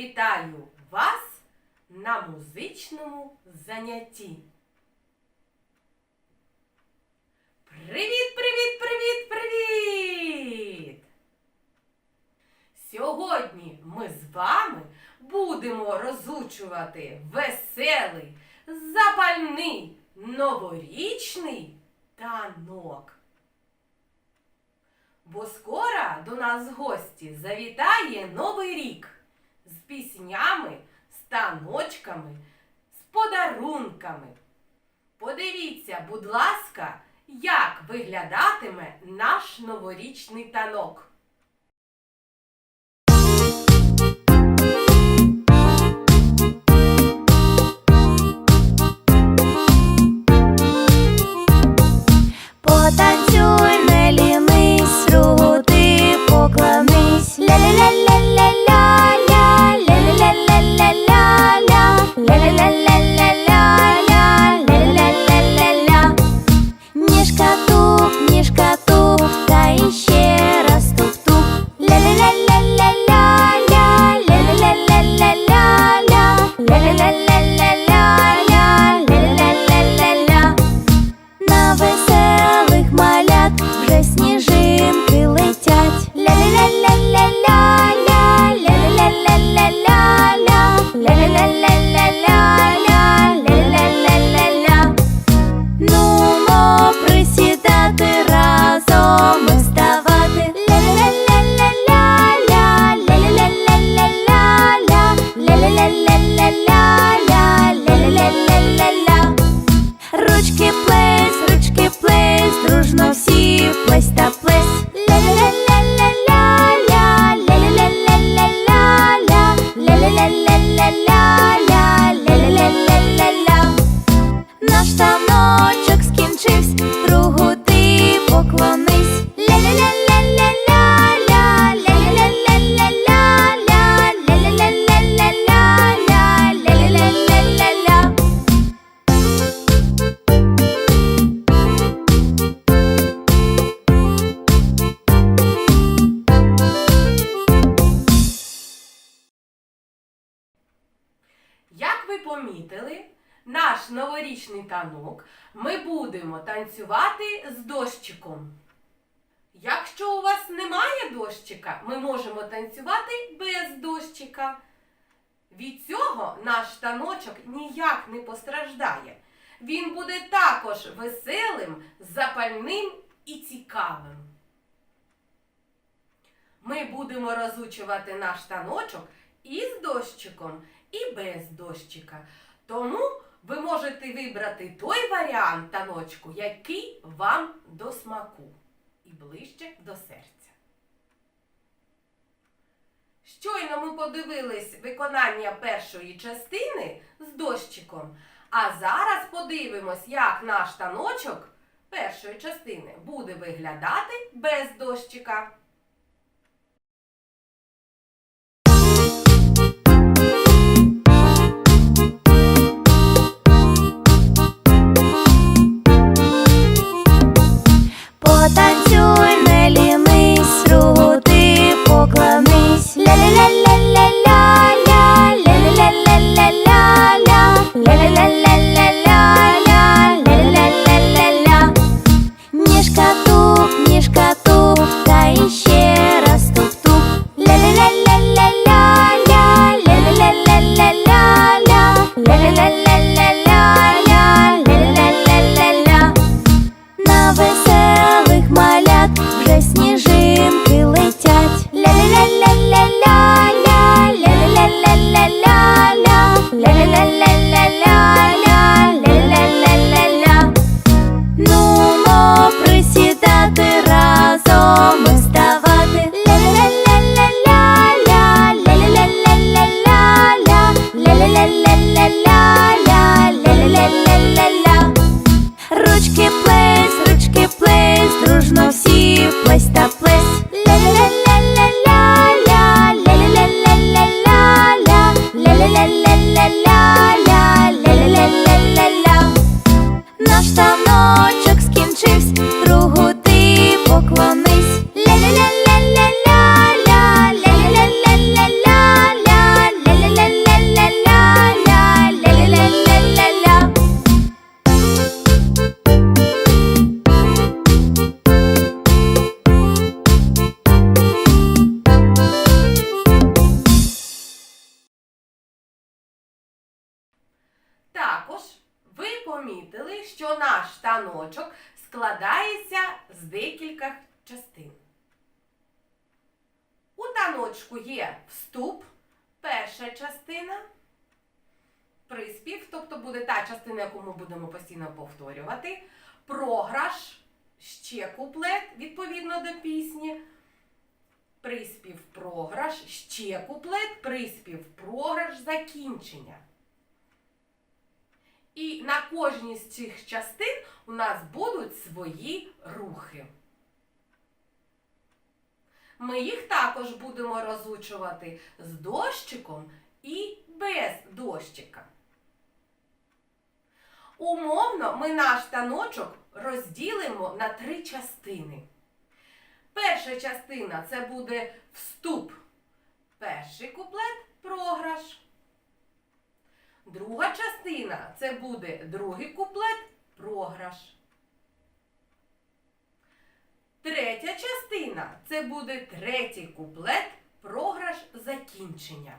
вітаю вас на музичному занятті. Привіт, привіт, привіт, привіт! Сьогодні ми з вами будемо розучувати веселий, запальний, новорічний танок. Бо скоро до нас в гості завітає Новий рік піснями, станочками, з подарунками. Подивіться, будь ласка, як виглядатиме наш новорічний танок. Помітили, наш новорічний танок ми будемо танцювати з дощиком. Якщо у вас немає дощика, ми можемо танцювати без дощика. Від цього наш таночок ніяк не постраждає. Він буде також веселим, запальним і цікавим. Ми будемо розучувати наш таночок і з дощиком, і без дощика. Тому ви можете вибрати той варіант таночку, який вам до смаку і ближче до серця. Щойно ми подивились виконання першої частини з дощиком, а зараз подивимось, як наш таночок першої частини буде виглядати без дощика. Декількох частин. У таночку є вступ, перша частина, приспів, тобто буде та частина, яку ми будемо постійно повторювати, програш, ще куплет відповідно до пісні. Приспів програш, ще куплет, приспів програш, закінчення. І на кожній з цих частин у нас будуть свої рухи. Ми їх також будемо розучувати з дощиком і без дощика. Умовно ми наш таночок розділимо на три частини. Перша частина це буде вступ. Перший куплет програш. Друга частина це буде другий куплет програш. Третя частина це буде третій куплет програш закінчення.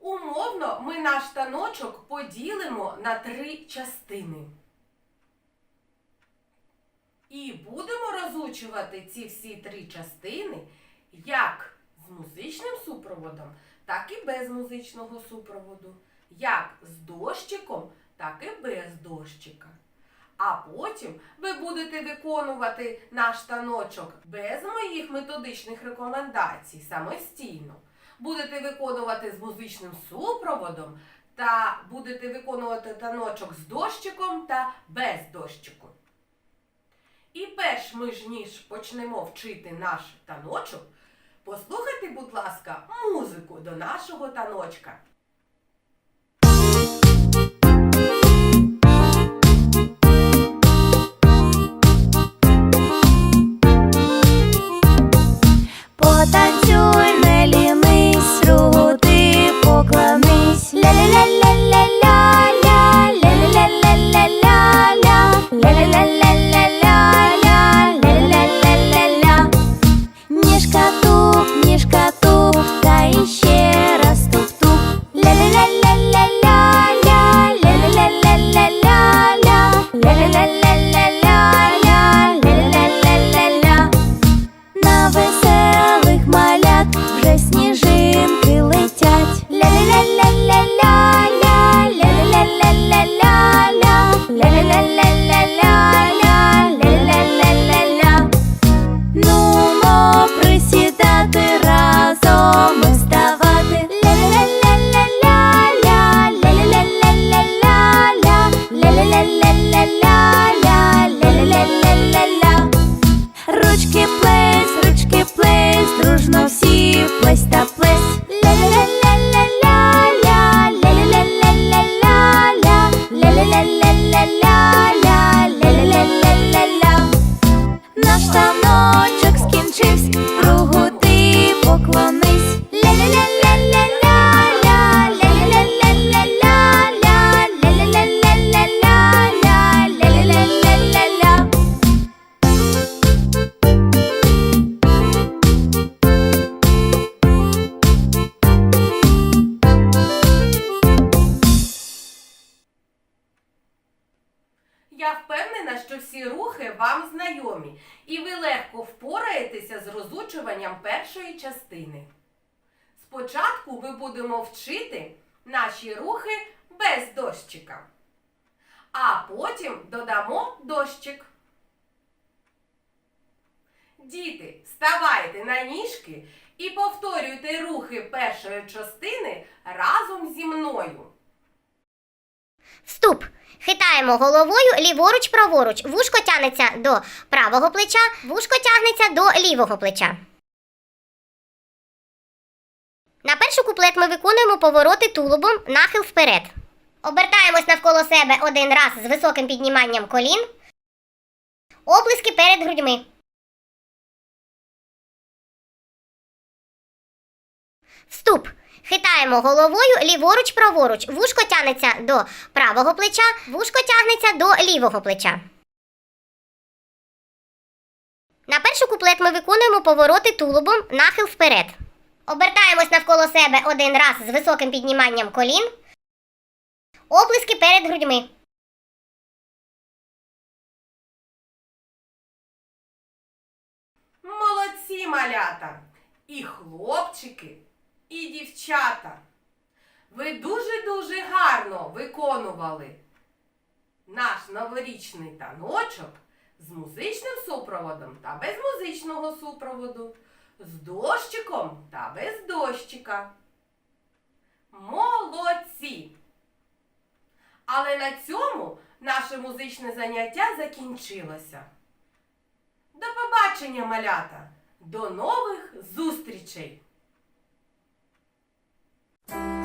Умовно ми наш таночок поділимо на три частини. І будемо розучувати ці всі три частини як з музичним супроводом, так і без музичного супроводу, як з дощиком, так і без дощика. А потім ви будете виконувати наш таночок без моїх методичних рекомендацій самостійно. Будете виконувати з музичним супроводом та будете виконувати таночок з дощиком та без дощику. І перш ми ж ніж почнемо вчити наш таночок, послухайте, будь ласка, музику до нашого таночка. jika tuh з першої частини. Спочатку ми будемо вчити наші рухи без дощика, а потім додамо дощик. Діти, ставайте на ніжки і повторюйте рухи першої частини разом зі мною. Вступ. Хитаємо головою ліворуч праворуч. Вушко тягнеться до правого плеча, вушко тягнеться до лівого плеча. На перший куплет ми виконуємо повороти тулубом, нахил вперед. Обертаємось навколо себе один раз з високим підніманням колін. Оплески перед грудьми. Вступ. Хитаємо головою ліворуч праворуч. Вушко тягнеться до правого плеча, вушко тягнеться до лівого плеча. На перший куплет ми виконуємо повороти тулубом, нахил вперед. Обертаємось навколо себе один раз з високим підніманням колін. Оплески перед грудьми. Молодці, малята! І хлопчики, і дівчата. Ви дуже-дуже гарно виконували наш новорічний таночок з музичним супроводом та без музичного супроводу, з дощиком та без дощика. Молодці! Але на цьому наше музичне заняття закінчилося. До побачення, малята! До нових зустрічей! Bye.